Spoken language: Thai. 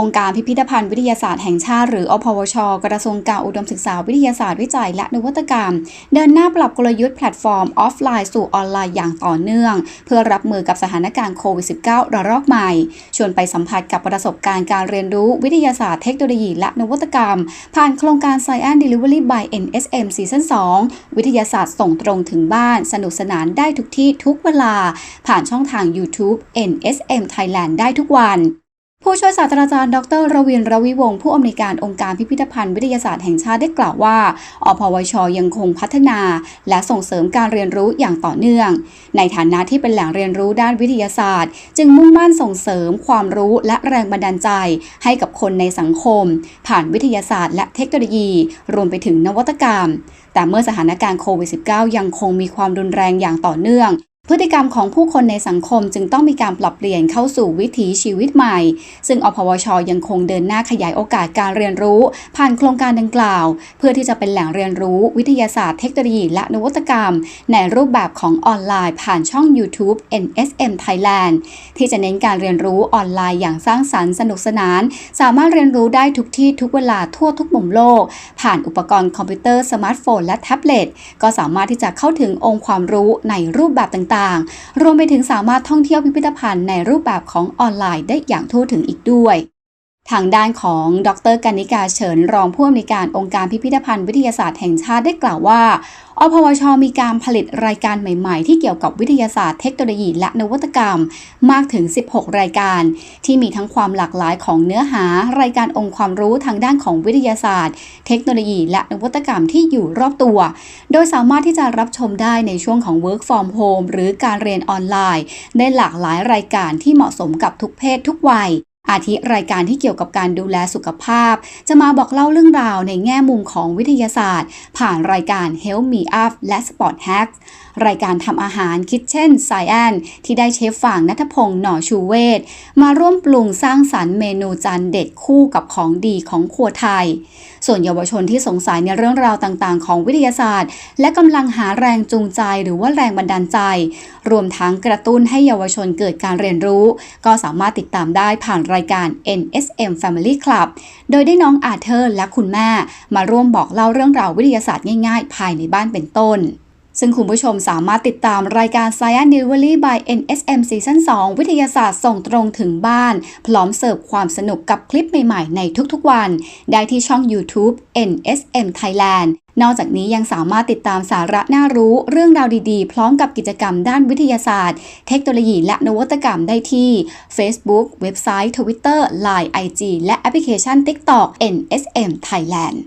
องค์การพิพิธภัณฑ์วิทยาศาสตร์แห่งชาติหรืออพวช กระทรวงการอุดมศึกษาวิทยาศาสตร์วิจัยและนวัตกรรม เดินหน้าปรับกลยุทธ์แพลตฟอร์มออฟไลน์สู่ออนไลน์อย่างต่อเนื่อง เพื่อรับมือกับสถานการณ์โควิด -19 ระลอกใหม่ ชวนไปสัมผัสกับประสบการณ์การเรียนรู้วิทยาศาสตร์เทคโนโลยีและนวัตกรรม ผ่านโครงการ Science Delivery by NSM Season 2 วิทยาศาสตร์ส่งตรงถึงบ้าน สนุกสนานได้ทุกที่ทุกเวลา ผ่านช่องทาง YouTube NSM Thailand ได้ทุกวัน ผู้ช่วยศาสตราจารย์ ดรรวินรวิวงศ์ผู้อำนวยการองค์การพิพิธภัณฑ์วิทยาศาสตร์แห่งชาติได้กล่าวว่า อพวช ยังคงพัฒนา และส่งเสริมการเรียนรู้อย่างต่อเนื่อง ในฐานะที่เป็นแหล่งเรียนรู้ด้านวิทยาศาสตร์ จึงมุ่งมั่นส่งเสริม ความรู้และแรงบันดาลใจ ให้กับคนในสังคม ผ่านวิทยาศาสตร์ และเทคโนโลยี รวมไปถึงนวัตกรรม แต่เมื่อสถานการณ์โควิด -19 ยังคงมีความรุนแรงอย่างต่อเนื่อง พฤติกรรมของผู้คนในสังคมจึงต้องมีการปรับเปลี่ยนเข้าสู่วิถีชีวิตใหม่ ซึ่งอพวช ยังคงเดินหน้าขยายโอกาสการเรียนรู้ ผ่านโครงการดังกล่าว เพื่อที่จะเป็นแหล่งเรียนรู้ วิทยาศาสตร์เทคโนโลยีและนวัตกรรม ในรูปแบบของออนไลน์ ผ่านช่อง YouTube NSM Thailand ที่จะเน้นการเรียนรู้ออนไลน์อย่างสร้างสรรค์สนุกสนาน สามารถเรียนรู้ได้ทุกที่ทุกเวลาทั่วทุกมุมโลก ผ่านอุปกรณ์คอมพิวเตอร์สมาร์ทโฟนและแท็บเล็ตก็สามารถที่จะเข้าถึงองค์ความรู้ในรูปแบบต่างๆ รวมไปถึงสามารถท่องเที่ยวพิพิธภัณฑ์ในรูปแบบของออนไลน์ได้อย่างทั่วถึงอีกด้วย ทางด้านของดรกนิกาเฉินรองผู้อำนวยการองค์การพิพิธภัณฑ์วิทยาศาสตร์แห่งชาติได้กล่าวว่าอพวช มีการผลิตรายการใหม่ ๆ ที่เกี่ยวกับวิทยาศาสตร์เทคโนโลยีและนวัตกรรมมากถึง 16 รายการ ที่มีทั้งความหลากหลายของเนื้อหา รายการองค์ความรู้ทางด้านของวิทยาศาสตร์ เทคโนโลยีและนวัตกรรมที่อยู่รอบตัว โดยสามารถที่จะรับชมได้ในช่วงของ work from home หรือการเรียนออนไลน์ ได้หลากหลายรายการที่เหมาะสมกับทุกเพศทุกวัย อาทิรายการที่เกี่ยวกับการดูแลสุขภาพ จะมาบอกเล่าเรื่องราวในแง่มุมของวิทยาศาสตร์ ผ่านรายการ Help Me Up และ Sport Hacks รายการทำอาหาร Kitchen Science ที่ได้เชฟฝั่งนัทพงศ์หน่อชูเวศมาร่วมปรุงสร้างสรรค์เมนูจานเด็ดคู่กับของดีของครัวไทย ส่วนเยาวชนที่สงสัยในเรื่องราวต่างๆ ของวิทยาศาสตร์ และกำลังหาแรงจูงใจหรือว่าแรงบันดาลใจ รวมทั้งกระตุ้นให้เยาวชนเกิดการเรียนรู้ ก็สามารถติดตามได้ผ่านรายการ NSM Family Club โดยได้น้องอาเธอร์และคุณแม่มาร่วมบอกเล่าเรื่องราววิทยาศาสตร์ง่ายๆ ภายในบ้านเป็นต้น ซึ่งคุณผู้ชมสามารถติดตามรายการ Science Delivery by NSM Season 2 วิทยาศาสตร์ส่งตรงถึงบ้าน พร้อมเสิร์ฟความสนุกกับคลิปใหม่ๆ ในทุกๆวัน ได้ที่ช่อง YouTube NSM Thailand นอกจากนี้ยังสามารถติดตามสาระน่ารู้เรื่องราวดีๆ พร้อมกับกิจกรรมด้านวิทยาศาสตร์ เทคโนโลยีและนวัตกรรมได้ที่ Facebook เว็บไซต์ Twitter Line IG และแอปพลิเคชัน TikTok NSM Thailand